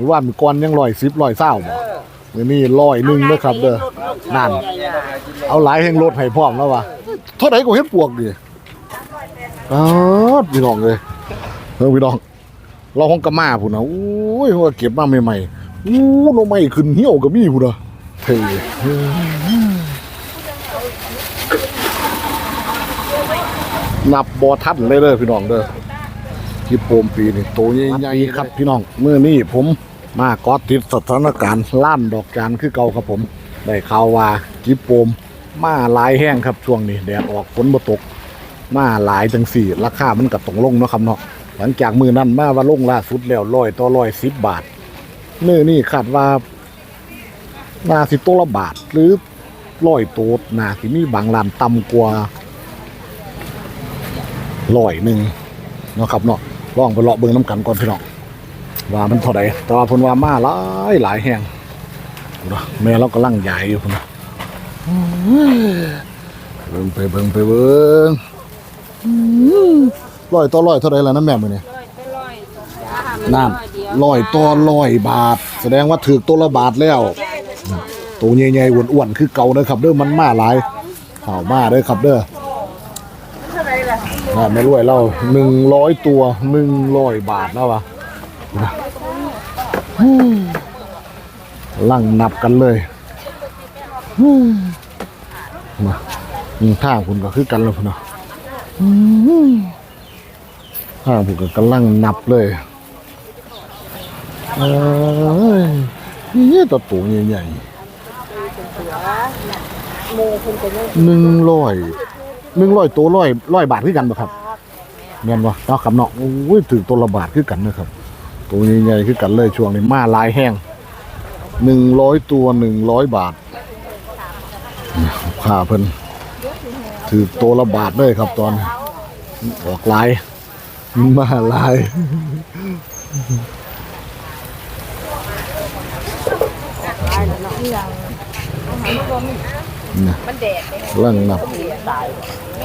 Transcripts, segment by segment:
รือว่ามีก้อนยังร้อยสิบร้อยเศร้าบ่มื้อนี้ร้อยหนึงเด้อครับ เด้อนั่นเอาหลายแห่งรถให้พร้อมแล้ววะเท่าไหร่ก็เฮ็ดปวกดิอ๋อพี่น้องเลยเออพี่น้อง เราห้องกระมาพุ่นนะโอ้ยว่าเก็บมาใหม่ๆอู้หน่อไม้ขึ้นเหี่ยวก็มีพุ่นนะเท่นับบ่ทันเลยเด้อพี่น้องเด้อที่โปมปีนี่โตใหญ่ๆครับพี่น้องเมื่อนี้ผม มากอติดสถานการณ์ล้านดอกจานคือเก่าครับผมได้ข่าวว่าจิโปมมาหลายแห้งครับช่วงนี้แดดออกฝนบ่ตก มาหลายจังสี่ ราคามันก็ต้องลงเนาะครับเนาะหลังจากมือนั้นมาว่าลงล่าสุดแล้วร้อยต่อร้อยสิบบาทเนื้อนี่คาดว่านาสิตัวละบาท หรือร้อยตัวนาสิมีบางร้านต่ำกว่าร้อยหนึ่งเนาะครับเนาะลองไปเลาะเบิ่งน้ำกันก่อนพี่น้อง ว่ามันเท่าใดแต่ว่าพนว่ามาหลายหลายแห้งนะแม่เรากำลังใหญ่อยู่พนะเบิ่งไปเบิ่งไปเบิ่งร้อยต่อร้อยเท่าไรแล้วนะแม่มือเนี่ยน้ำร้อยต่อร้อยบาท แสดงว่าถือตัวละบาทแล้วตัวใหญ่ๆอ้วนๆคือเก่าเด้อครับเด้อมันมาหลายข่าวมาเด้อครับเด้อน่าไม่รวยเราหนึ่งร้อยตัวหนึ่งร้อยบาทแล้ววะ ลั่งนับกันเลยฮู้มาอืมท่าคุณก็คือกันแล้วพุ่นเนาะอืมท่าผมก็กำลังนับเลยเอ้ยนี่ตัวตัวใหญ่ๆหนึ่งร้อยหนึ่งร้อยตัวร้อยร้อยบาทคือกันปะครับเงี้ยบ่เนาะครับเนาะโอ้ยถือตัวละบาทคือกันนะครับ ตัวใหญ่ๆคือกันเลยช่วงนี้มาลายแห้งหนึ่งร้อยตัวหนึ่งร้อยบาทค่าเพิ่นถือตัวละบาทเลยครับตอนออกลาย มาลายมันแดดเรื่องนับ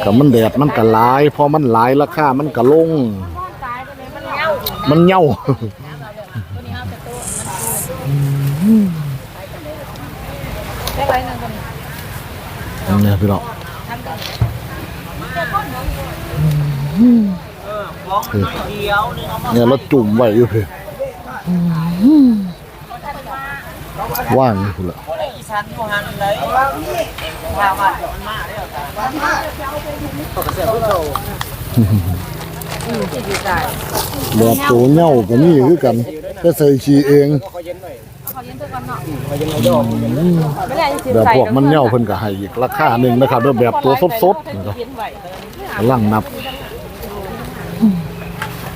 กับมันแดดมันก็หลายพอมันลายราคามันก็ลง มันเหย่าได้ไรนึงคนเนี่ยพี่น้องเนี่ยเราจุ่มไว้อยู่พี่ว่างอยู่พุ่นละอีสานอยู่ หันเลยถามว่ามันมาได้หรอครับเสียผู้โตแบบตัวเหย่าก็มีคือกันแต่ใส่ชีเองเขาเย็นหน่อยเขาเย็นตัวก่อนเนาะเขาเย็นเราย่อมไม่ได้สิแบบพวกมันเหย่าเพิ่นก็ให้อีกราคาหนึ่งนะครับด้วยแบบตัวสดๆนะครับเย็นไหวกำลังนับ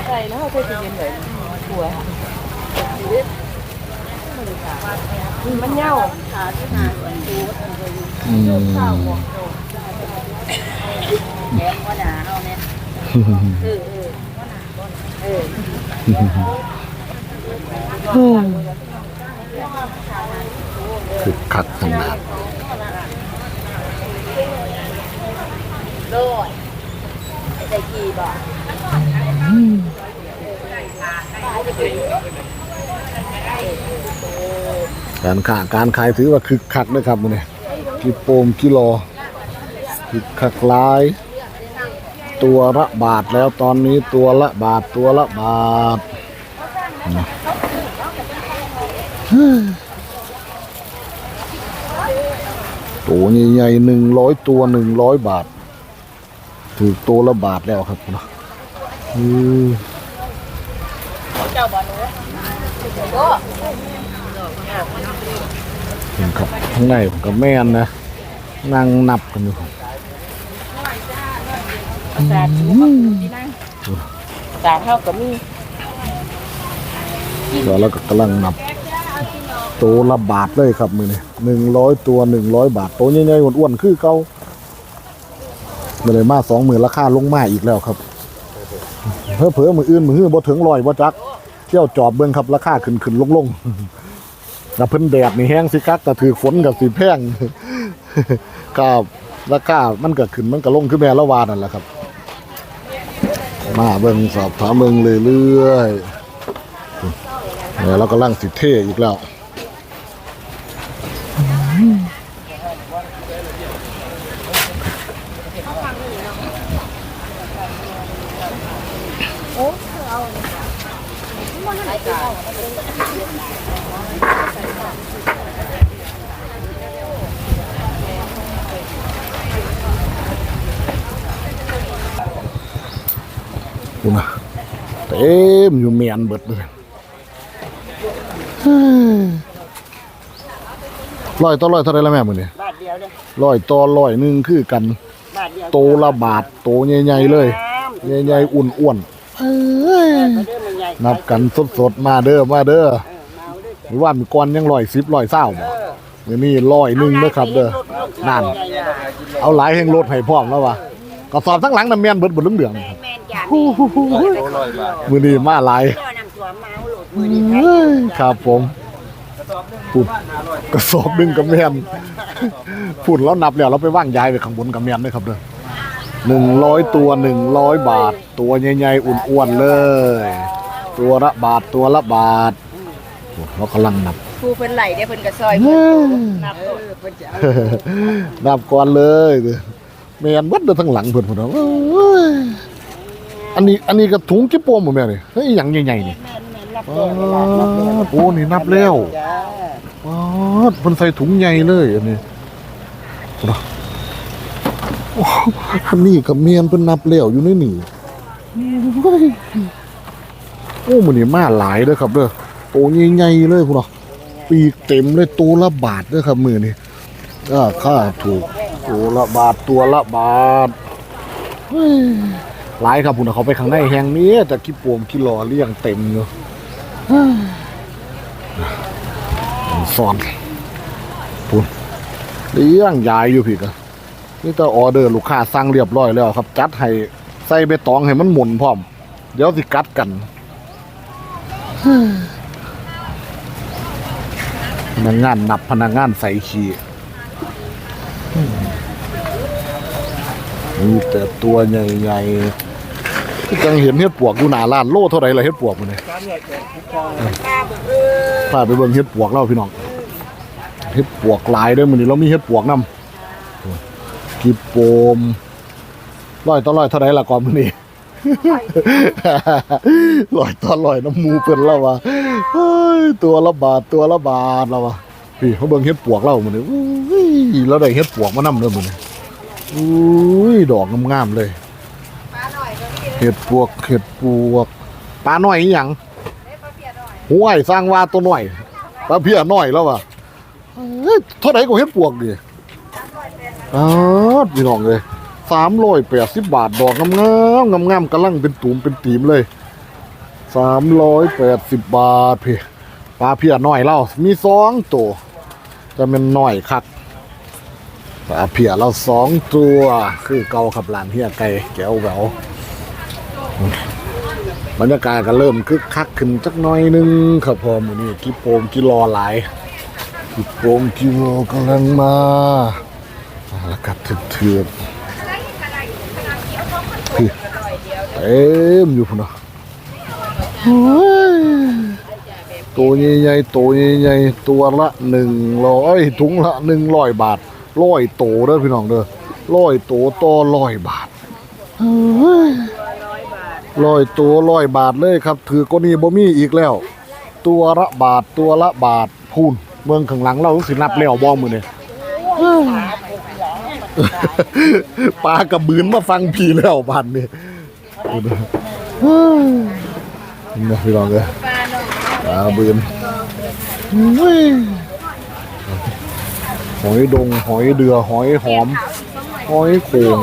ใส่แล้วเขาเคยเย็นไหวหัวมันเน่าอืม คือคักขนาดโดยใส่กี่บ่การค้าการขายถือว่าคึกคักนะครับมื้อนี้กิโปมกิโลคึกคักหลาย ตัวละบาทแล้วตอนนี้ตัวละบาทตัวละบาทตัวใหญ่ๆหนึ่งร้อยตัวหนึ่งร้อยบาท ถือตัวละบาทแล้วครับนะอือเห็นครับข้างในผมกับแม่นนะนั่งนับกันอยู่ สาดที่นั่งสาเท่ากับมีเดี๋ยวเราก็กำลังนับตัวละบาทเลยครับมือนี่หนึ่งร้อยตัวหนึ่งร้อยบาทตัวใหญ่ๆอ้วนๆคือเก่าไม่ได้มาสองหมื่นราคาลงมาอีกแล้วครับเพื่อเผื่อมืออื่นมือหื้อบ่ถึงร้อยบ่จักเที่ยวจอบเบิ่งครับราคาขึ้นขึ้นลงลงๆแต่เพิ่นแดดนี่แห้งสิกักก็ถือฝนกับสิแพงก็ราคามันก็ขึ้นมันก็ลงคือแม่ละวานั่นแหละครับ มาเบิ่งสอบถามเบิ่งเรื่อยๆเนี่เรากำลังสิเท่อีกแล้ว ต็มอยู่เมียนเบิดเลยเฮ้ยร้อยต่อร้อยเท่าไรแล้วแม่มือนี่บาทเดียวเลยร้อยต่อร้อยหนึ่งคือกัน บาทเดียวโตละบาทโตใหญ่ๆเลยใหญ่ๆอุ่นอ้วนๆเอ้ยเด้อมันใหญ่นับกันสดๆมาเด้อมาเด้อเออมาเอาด้วยหรือว่ามีก้อนยังร้อยสิบร้อยเศร้าบ่มือนี่ร้อยหนึ่งนะครับเด้อนั่นเอาหลายแห่งรถให้พร้อมแล้ววะ กระสอบทั้งหลังน้ำเมียนเบิดบนเหลืองแม่นจ้าๆมือนี่มาหลาย เจ้านำตัวมาเอาโหลดมือนี่เฮ้ยครับผมปุ่นกระสอบหนึ่งกับแมนฝุ่นแล้วนับแล้วเราไปว่างยายไปข้างบนกับแมนด้วยครับเด้อหนึ่งร้อยตัวหนึ่งร้อยบาท ตัวใหญ่ๆอ้วนๆเลย ตัวละบาทตัวละบาทโอ้เรากำลังนับผู้เพิ่นไหลได้เพิ่นก็ซอยเฮ้ยนับเออเพิ่นจะเอา นับก่อนเลย แมนวัดเดินทั้งหลังเพิ่นพุ่นเอาเอ้ยอันนี้อันนี้กระถุงกิ๊บโปมบ่แม่นี่เฮ้ยอหย่างใหญ่ๆนี่ แม่นแม่นนับอ๋ตัวเวลานับแล้วอโอ้นี่นับแล้ว จ้าป๊าดเพิ่นใส่ถุงใหญ่เลยอันนี้พุ่นเอาโอ้อันนี้กับเมียนเพิ่นนับแล้วอยู่ในนี่เฮ้ยโอ้มื้อนี้มาหลายเด้อครับเด้อโตใหญ่ๆเลยพุ่นเนาะปีกเต็มเลยตัวละบาทเด้อครับมื้อนี้อ่าค่าถูก ตัวละบาทตัวละบาทเฮ้ยหลายครับพุ่นนะเขาไปข้างในแห่งนี้แต่กี่ปวมกี่หล่อเลี้ยงเต็มอยู่เฮ้ยสอนพุ่นเลี้ยงยายอยู่พี่กะนี่แต่ออเดอร์ลูกค้าสั่งเรียบร้อยแล้วครับ จัดให้ใส่ใบตองให้มันหมุนพร้อม เดี๋ยวสิกัดกันเฮ้ยพนักงานนับพนักงานใส่ขี้ มีแต่ตัวใหญ่ๆยังเห็นเฮ็ดปวกอยู่หนาร้านโลเท่าไร่ล่ะเฮ็ดปวกมันนี่พาไปเบิ่งเฮ็ดปวกเล่าพี่น้องเฮ็ดปวกลายด้อมื้อนี้เรามีเฮ็ดปวกนำกีโปมร้อยต่อร้อยเท่าไรล่ะก่อนมื้อนี้ร้อยต่อร้อยน้ำมูเพิ่นแล้วว่าเฮ้ยตัวละบาทตัวละบาทแล้วว่าพี่เขาเบิ่งเฮ็ดปวกเล่ามื้อนี้อุ้ยเราได้เฮ็ดปวกมานำเด้อมื้อนี้ อุ้ยดอกงามๆเลย เห็ดปวกเห็ดปวกปลาหน่อยอีหยังห้วยสร้างว่าตัวหน่อยปลาเพียหน่อยแล้ววะเฮ้ยเท่าไหร่ก็เห็ดปวกดิอ๋อพี่น้องเลยสามร้อยแปดสิบบาทดอกงามงามๆงามๆกำลังเป็นตูมเป็นตีมเลยสามร้อยแปดสิบบาทพี่ปลาเพียหน่อยเล่ามีสองตัวจะเป็นหน่อยคัก ปลาเพียเราสองตัวคือเกาขับหลานเฮียไก่แก้วแหววบรรยากาศก็เริ่มคึกคักขึ้นจักน้อยนึงครับพอมือนี้กิโปมกิรอหลายกิโปมกิโลกำลังมาแล้วก็เถื่อนเต็มอยู่พุ่นนะตัวใหญ่ๆตัวใหญ่ๆตัวละหนึ่งร้อยถุงละหนึ่งร้อยบาท ร้อยโตเด้อพี่น้องเด้อร้อยโตต่อร้อยบาทเฮ้ยร้อยตัวร้อยบาทเลยครับ ถือก็นี่บ่มีอีกแล้ว ตัวละบาทตัวละบาทพูนเมืองข้างหลังเราสินับแล้วบ่มือนี่ปลากระบืนมาฟังพี่แล้วบานนี่เฮ้ยนี่พี่น้องเอ้ยปลาบืนเฮ้ย หอยดงหอยเดือหอยหอม หอยโขง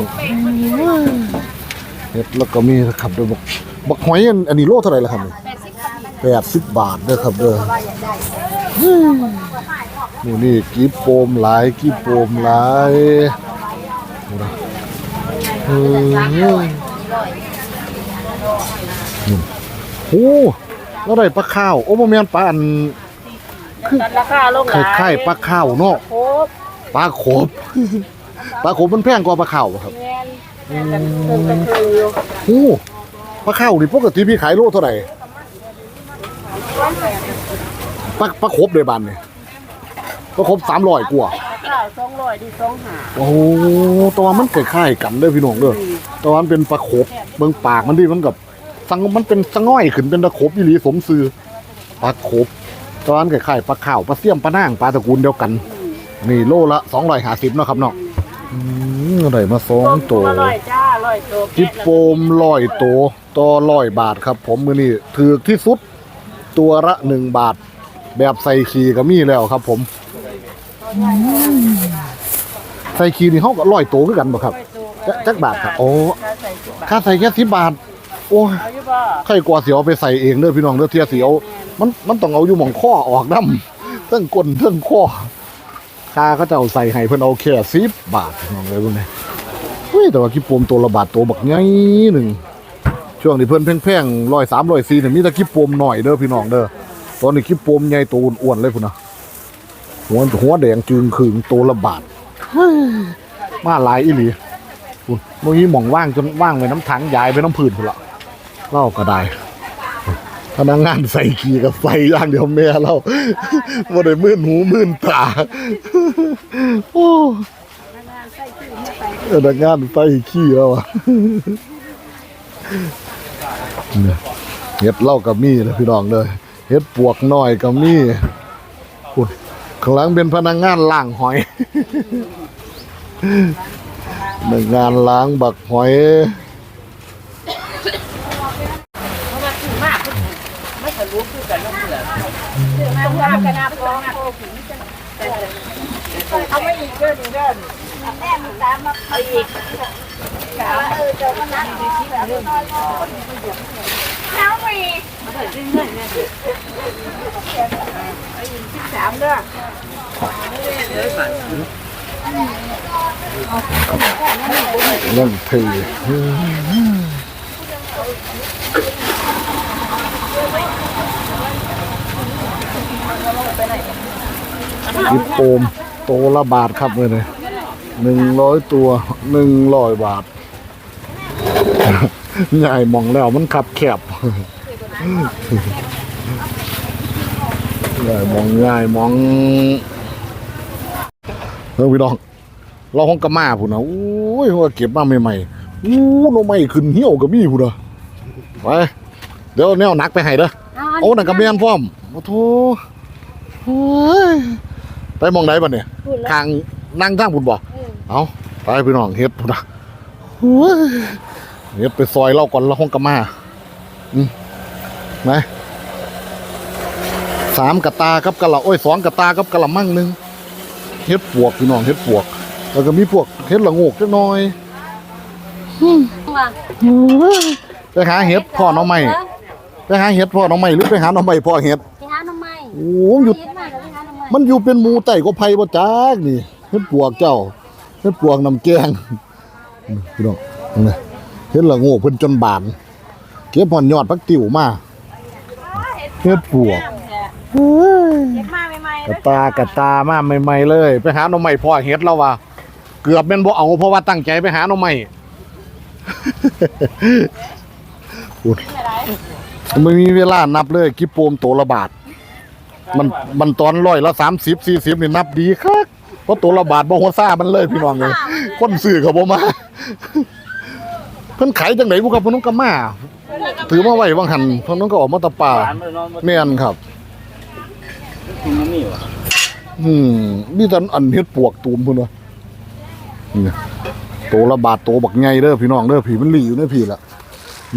เฮ็ดแล้วก็มีครับเด้อบอกบักหอยอันอันนี้โลเท่าไหร่ล่ะครับแปดสิบบาทเด้อครับเด้อนี่นี่กีบโปมหลายกีบโปมหลายนี่นะเฮ้ยนี่โอ้แล้วได้ปลาข้าว โอ้บ่แม่นปลาอัน ตัดราคาลงหลายไข่ๆปลาข้าวเนาะครบปลาโขบปลาโขบมันแพงกว่าปลาข้าวบ่ครับแม่นแม่นกันเพิ่นก็คืออยู่โอ้ปลาข้าวนี่ปกติพี่ขายโลเท่าไหร่ปลาปลาครบเลยบานนี่ปลาครบสามร้อยกว่าข้าวสองร้อยดีสองหาโอ้โหตัวมันคล้ายๆกันเด้อพี่น้องเด้อตัวมันเป็นปลาครบเบิ่งปากมันดิมันกับสังมันเป็นสะง่อยขึ้นเป็นตะครบอีหลีสมซื่อปลาครบ ตัวมันคล้ายๆปลาข่าวปลาเสี่ยมปลานางปลาตระกูลเดียวกัน นี่โลละ250เนาะครับเนาะอืมอะไรมาสองตัวอร่อยจ้าอร่อยโตจิปโปมร้อยตัวต่อร้อยบาทครับ ผมมือนี่ถือที่สุด ตัวละหนึ่งบาท แบบใส่ขีก็มีแล้วครับ ผมใส่ขีนี่เขาก็ร้อยตัวคือกันบ่ครับจักจักบาทครับโอ้ข้าวใส่สิบบาทค่าใส่แค่สิบบาท โอ้ยเอาอยู่บ่ใครกว่าเสียวไปใส่เองเด้อพี่น้องเด้อเทียเสียว มันมันต้องเอาอยู่หม่องข้อออกน้ำเทั้งก้นเทั้งข้อค่าเขาจะเอาใส่ให้เพิ่นเอาแค่สิบบาทน้องเลยพวกนี้เฮ้ยแต่ว่าคิปโปมตัวละบาทตัวบักใหญ่หนึ่งช่วงนี้เพิ่นแพงๆร้อยสามร้อยสี่เนี่ยมีแต่คิปโปมหน่อยเด้อพี่น้องเด้อตอนนี้คิปโปมใหญ่ตัวอ้วนๆเลยพุ่นนะหัวหัวแดงจึงขึงตัวละบาทมาหลายอีหลีพุ่นเมื่อกี้หม่องว่างจนว่างไปน้ำถังยายไปน้ำผืนพุ่นละเล่าก็ได้ พนักงานใส่ขี่กับใส่อย่างเดียวแม่เราบ่ได้มื่นหูมื่นตา โอ้พนักงานใส่ขี้แล้วอะเนี่ยเฮ็ดเหล่ากับมีนะพี่น้องเลยเฮ็ดปวกน้อยกับมี่ข้างหลังเป็นพนักงานล้างหอยพนักงานล้างบักหอย เพราะว่าถือมากไม่ทะลุคือกันน้ำเสือากกันนะพอโตถึงเอาไม่อีกเด้อเด้อแม่มันตามมาเอาอีกกะว่าเออเจ้าก็นัดดีที่แบบน้อยๆเอาไปเอาไปเรื่อยๆเนี่ยเอาอีกสิบสามเด้อเรื่อ งทียิปโปมโตวละบาทครับเลยเลยหนึ่งร้อยตัวหนึ่งร้อยบาท ใหญ่มองแล้วมันขับแคบใหญ่มองใหญ่มองเฮ้ยพี่น้อง เราห้องกระมาพุ่นนะโอ้ยว่าเก็บมาใหม่ๆอู้หน่อไม้ขึ้นเหี่ยวกับมีพุ่นนะไปเดี๋ยวแนวหนักไปให้เด้อโอ้นั่นกระเบียนพร้อมโอ้โถ เฮ้ยไปมองไหนบ่เนี่ยทางนั่งทางพุ่นบ่เอาไปพี่น้องเฮ็ดพุ่นนะเฮ้ยเฮ็ดไปซอยเราก่อนเราห้องกระมาอืมไหนสามกระตากับกะละโอ้ยสองกระตากับกะละมั่งหนึงเฮ็ดปวกพี่น้องเฮ็ดปวก แล้วก็มีพวกเห็ดละโงกจักหน่อยไปหาเห็ดพ่อหน้องใหม่ไปหาเห็ดพ่อหน้องใหม่หรือไปหาหน้องใหม่พ่อเห็ด ไปหาหน่อไม้โอ้มันอยู่เฮ็ด มาแล้วไปหาหน่อไม้มันอยู่เป็นหมูไต่ก็ไผ่บ่จักนี่เห็ดปวกเจ้าเห็ดปวกน้ำแกงนี่พี่น้องนี่เห็ดละโงกเพิ่นจนบานเก็บหอนยอดพักติ๋วมาเห็ดปวกเฮ้ยเก็บมาใหม่ๆกระตากระตามาใหม่ๆเลย ไปหาหน่อไม้พ่อเฮ็ดแล้วว่า เกือบแม่นบ่เอาเพราะว่าตั้งใจไปหาหน่อไม้พูดไม่มีเวลานับเลยกิโปมตัวละบาท มันมันตอนร้อยละสามสิบสี่สิบนี่นับดีครับเพราะตัวละบาทบ่หัวซ่ามันเลยพี่น้องเลยคนซื้อเขาบ่มาเพิ่นขายจังไหนบุครับเพิ่นน้องกะมาถือมาไว้บางหันเพิ่นน้องก็ออกมาตะป่าหวานมันนอนบ่แม่นครับกินมันนี่วะอืมนี่ท่านอันเฮ็ดปวกตูมพุ่นวะนี่โตละบาทโตบักไงเด้อพี่น้องเด้อผีมันหลีอยู่ในผีละ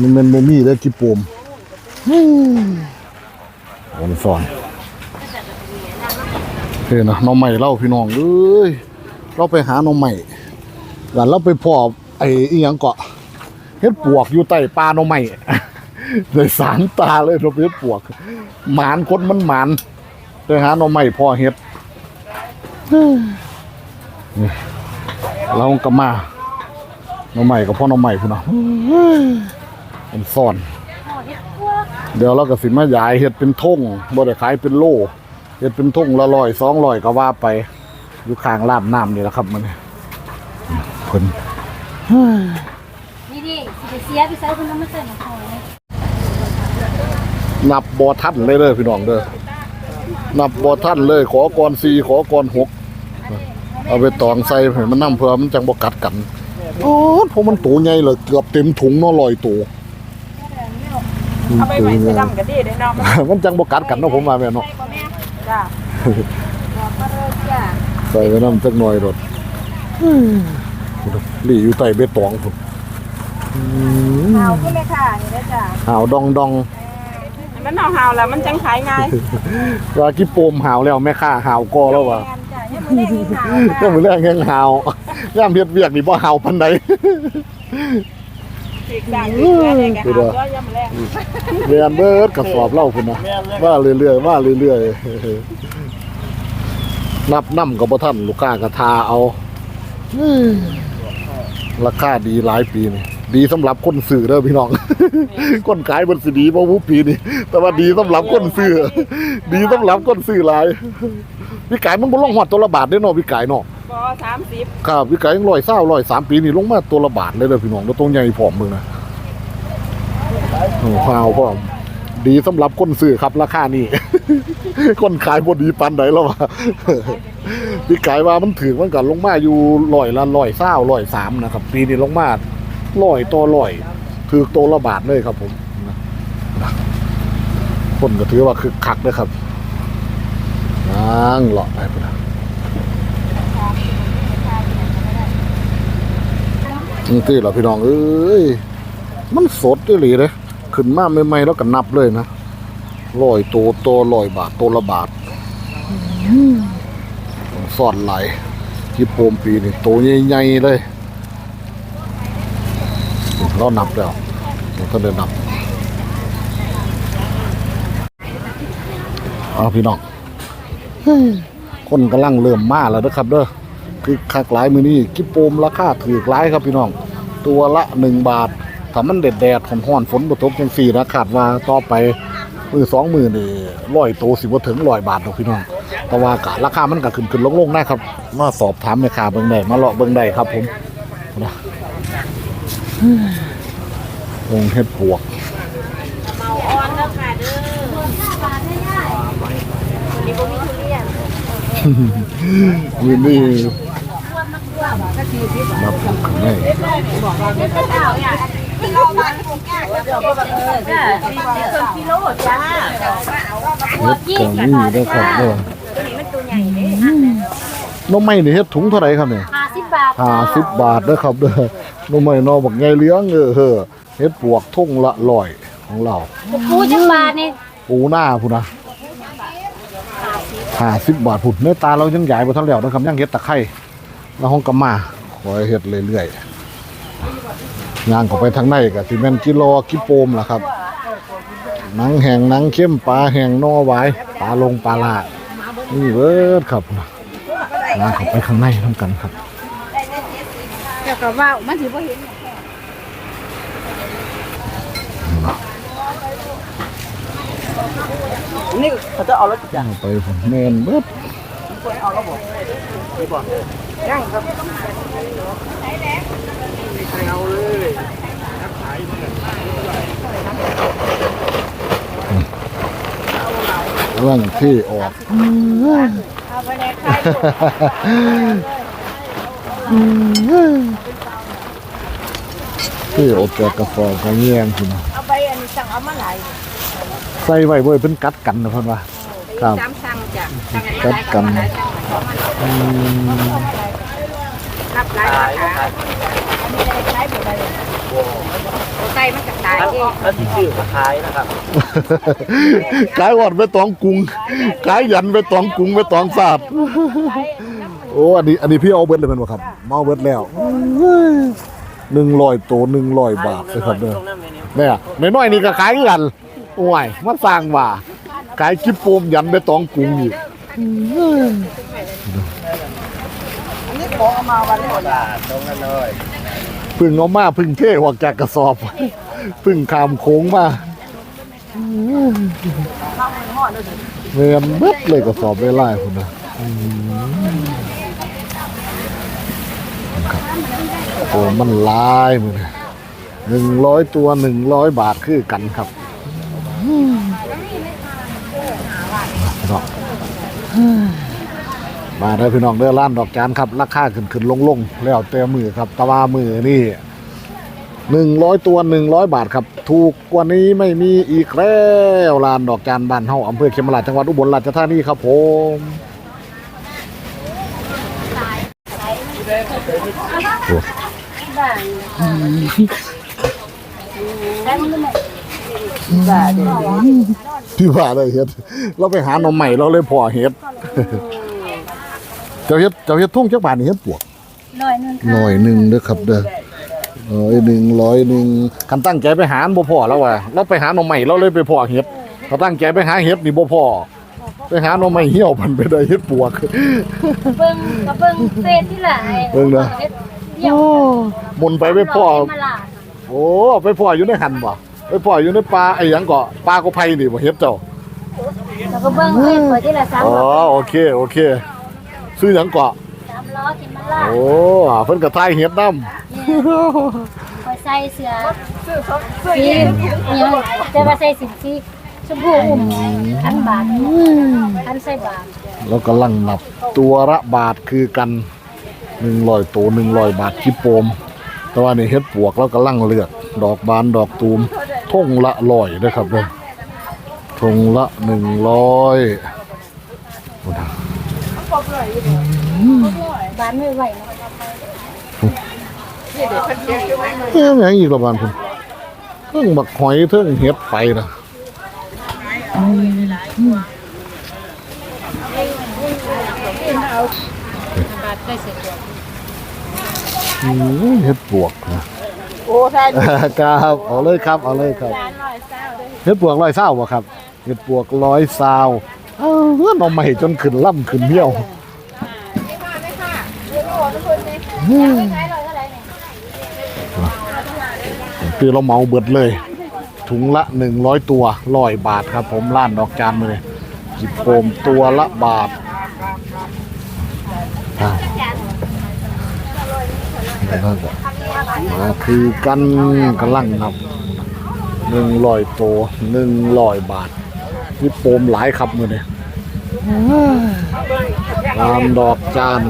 มันเป็นโมมี่เด้อกิโปมอืมผมสอน เฮ้ยนะน้องใหม่เล่าพี่น้องเอ้ยเราไปหาน้องใหม่แล้วเราไปพอไอ้อีหยังเกาะเฮ็ดปวกอยู่ใต้ปลาหน้องใหม่ในสามตาเลยเราไปเฮ็ดปวก หมานคนมันหมานไปหาน่อไม้พ่อเฮ็ดเราก็มาหน่อไม้กับพ่อหน่อไม้พุ่นน่ะมันซ่อน เดี๋ยวเราก็สิมายายเฮ็ดเป็นท่งบ่ได้ขายเป็นโล เฮ็ดเป็นท่งละร้อยสองร้อยก็ว่าไป อยู่ข้างลาบน้ำนี่แหละครับมันนี่เพิ่นนี่ดิสิไปเสียไปใส่คนนั้นมาใส่หน่อไม้นับบ่ทันเลยเด้อพี่น้องเด้อนับบ่ท่านเลย ขอก่อนสี่ขอก่อนหกเอาไปตองใส่ให้มันน้ำเพื่อมันจังบ่กัดกันโอ้เพราะมันตัวใหญ่เลยเกือบเต็มถุงเนาะลอยตัวเอาไปตัวไว้ใหใส่ญ่ดำกันดีได้เนาะมันจังบ่กัดกันเนาะผมว่าแม่เนาะ จ้าใส่ไว้น้ำจักหน่อยรถหลีอยู่ใต้เบตองพุ่นเอาขึ้นเลยค่ะนี่นะจ้าหาวดองดองมันเอาหาวแล้วมันจังขายง่ายว่ากี่โปมหาวแล้วแม่ค้าหาวกอแล้วว่ะจ้ายังไม่ได้กินหาวก็มือแรกยังหาวย่ามเฮ็ดเวียกนี่บ่หาวปานใด อีกด่างอีกเรื่อยๆกันหาวก็ยังแรงเรียนเบิดกระสอบเหล่าพุ่นนะว่าเรื่อยๆว่าเรื่อยๆนับนำก็บ่ทันลูกค้าก็ทาเอาอืมราคาดีหลายปีนี่ดีสำหรับคนซื้อเด้อพี่น้องคนขายมันสิดีบ่ผู้ปีนี่แต่ว่าดีสำหรับคนซื้อดีสำหรับคนซื้อหลายพี่ไก่มันบ่ลงฮอดตัวละบาทเด้อเนาะพี่ไก่เนาะ บอสามสิบครับพี่ไก่ยังร้อยเศร้าร้อยสามปีนี่ลงมาตัวละบาทเลยเด้อพี่น้องแล้วตัวใหญ่ผอมมึงนะโอ้พาวพร้อมดีสำหรับคนซื้อครับราคานี่คนขายบ่ดีปานใดแล้ววะพี่ไก่ว่ามันถือมันกันลงมาอยู่ร้อยละร้อยเศร้าร้อยสามนะครับ ปีนี้ลงมาร้อยตัวร้อยถือตัวละบาทเลยครับ ผมนะนะคนก็ถือว่าคึกคักเลยครับนั่งเลาะไปพุ่นนะ นี่ที่เราพี่น้องเอ้ยมันสดอีหลีเลยขึ้นมาใหม่ๆแล้วก็นับเลยนะร้อยตัวตัวร้อยบาทตัวละบาทสอดไหลที่โปมปีนี่ตัวใหญ่ๆเลยเรานับแล้วเราก็ได้นับเอาพี่น้องเฮ้ยคนกำลังเริ่มมาแล้วนะครับเด้อ คือคักหลายมือนี้กิโปมราคาถือหลายครับพี่น้อง ตัวละหนึ่งบาทถ้ามันเด็ดแดดๆร้อนๆฝนบ่ตกจังสี่นะขาดว่าต่อไปมือสองมือนี่ร้อยตัวสิบ่ถึงร้อยบาทหรอกพี่น้อง แต่ว่ากะราคามันก็ขึ้นขึ้นลงๆได้ครับมาสอบถามแม่ค้าเบิ่งได้มาเลาะเบิ่งได้ครับผมนะองค์เฮ็ดปวกเมาอ่อนแล้วค่ะเด้อวันนี้บ่มีทุเรียนมือนี้ นับปลูกข้างในจ้าสี่สิบกิโลจ้าเฮ็ดก็มีนะครับเด้อตัวนี้มันตัวใหญ่เด้น้องไม้นี่เฮ็ดถุงเท่าไหร่ครับเนี่ยห้าสิบบาทห้าสิบบาทนะครับเด้อน้องไม้นอบักไงเลี้ยงเออเฮ้อเฮ็ดปวกทุ่งละร้อยของเราปูจักบาทนี่ปูหน้าพุ่นนะห้าสิบบาทพุ่นเนื้อตาเรายังใหญ่บ่ทันแล้วนะครับยังเฮ็ดตะไคร้ แล้วห้องกำมาขอให้เฮ็ดเรื่อยๆย่างเข้าไปทางในก็สิแม่นกิโลกิโปมล่ะครับหนังแห้งหนังเข้มปลาแห้งนอหวายปลาลงปลาลาดนี่เบิดครับย่างเข้าไปข้างในนำกันครับแต่ก็ว่ามันสิบ่เห็นนี่เขาจะเอารถจักรเอาไปผมแม่นเบิด ยังครับเอาเลยเรื่องที่ออกเอาไปในค่ายที่ออกจากกระสอบกระเงียงคุณนะเอาไปอันนี้สั่งเอามาหลายใส่ไว้เว้ยเป็นกัดกันนะพ่นว่าครับสามสั่งจ้ะกัดกัน รับหลายราคาใช้บ่ได้ใส่มันก็ตายเองแล้วที่ชื่อขายนะครับกายอ่อนไปตองกรุงกายยันไปตองกรุงไปตองศาสตร์โอ้อันนี้อันนี้พี่เอาเบิดเลยแมันบ่ครับมาเอาเบิดแล้วหนึ่งร้อยตัวหนึ่งร้อยบาทเลยครับเด้อตรงนั้นเลยนี่เนี่ยไม่น้อยนี่ก็ขายกันโอ้ยมาสร้างว่าขายกิบโปมยันไปตองกรุงอีก พองเอามาวันนี้บาทตรงนั้นเลยพึ่งเอามาพึ่งเท่ออกจากกระสอบพึ่งขามโค้งมาเรียนเบิดเลยกระสอบได้ไล่คุณนะโอ้มันลายมือนหนึ่งร้อยตัวหนึ่งร้อยบาทคือกันครับอืมเนาะ มาได้อพี่น้องเด้อร้านดอกจานครับ ราคาขึ้นขึ้นลงลงแล้วแต่มือครับตะวามือนี่หนึ่งร้อยตัวหนึ่งร้อยบาทครับ ถูกกว่านี้ไม่มีอีกแล้วร้านดอกจานบ้านเฮาอำเภอเขมราชจังหวัดอุบลราชธานีครับผมบ้านได้มันก็ไม่ที่ว่าได้เฮ็ดเราไปหาหน่อใหม่เราเลยพอเฮ็ด เจ้าเฮ็ดเจ้าเฮ็ดทุ่งจักบาทนี่เฮ็ดปวกร้อยหนึงหน่อยหนึ่งเด้อครับเด้อร้อยหนึ่งร้อยหนึ่งคันตั้งใจไปหาบ่พอแล้วว่ะเราไปหาหน่อใหม่เราเลยไปพอเฮ็ดถ้าตั้งใจไปหาเฮ็ดนี่บ่พอไปหาหน่อใหม่เหี่ยวพันไปได้เฮ็ดปวก เบิ่งก็เบิ่งเฟซที่ละไอ้เบิ่งเด้อเดี๋ยวมนไปไปพ่อมาลาดโอ้ไปพ่ออยู่ในหันบ่ไปพ่ออยู่ในป่าไอ้หยังก็ป่ากบไผ่นี่บ่เฮ็ดเจ้าแล้วก็เบิ่งเฟซเปิดที่ละสามอ๋อโอเคโอเค ซื้อหยังก็สามล้อกินมาลาดโอ้เพิ่นก็ทายเฮ็ดนำคอยใส่เสื้อสีเนี่ยจะมาใส่สินสีชมพูอุ่มพันบาทพันใส่บาทแล้วกำลังนับตัวละบาทคือกัน100ตัว100บาทจิโปม แต่ว่านี่เฮ็ดปวกแล้วกำลังเลือกดอกบานดอกตูมท่งละร้อยเด้อครับเด้อทงละ100 บานไม่ไหวนะเอ๊ะแม่งอีกละบานคุณเทิงบักหอยเทิงเฮ็ดไปนะเฮ็ดปวกนะโอ้แท้ครับเอาเลยครับเอาเลยครับเฮ็ดปวกร้อยเศร้าบ่ครับเฮ็ดปวกร้อยเศร้าเออเพื่อเอาใหม่จนขึ้นล่ำขึ้นเหี่ยว คือเราเหมาเบิดเลย ถุงละหนึ่งร้อยตัวร้อยบาทครับ ผมร้านดอกจานมาเลยจิบโปมตัวละบาทอ้าวแล้วก็มาคือกันกำลังนับหนึ่งร้อยตัวหนึ่งร้อยบาทจิบโปมหลายครับมือเนี่ยร้านดอกจาน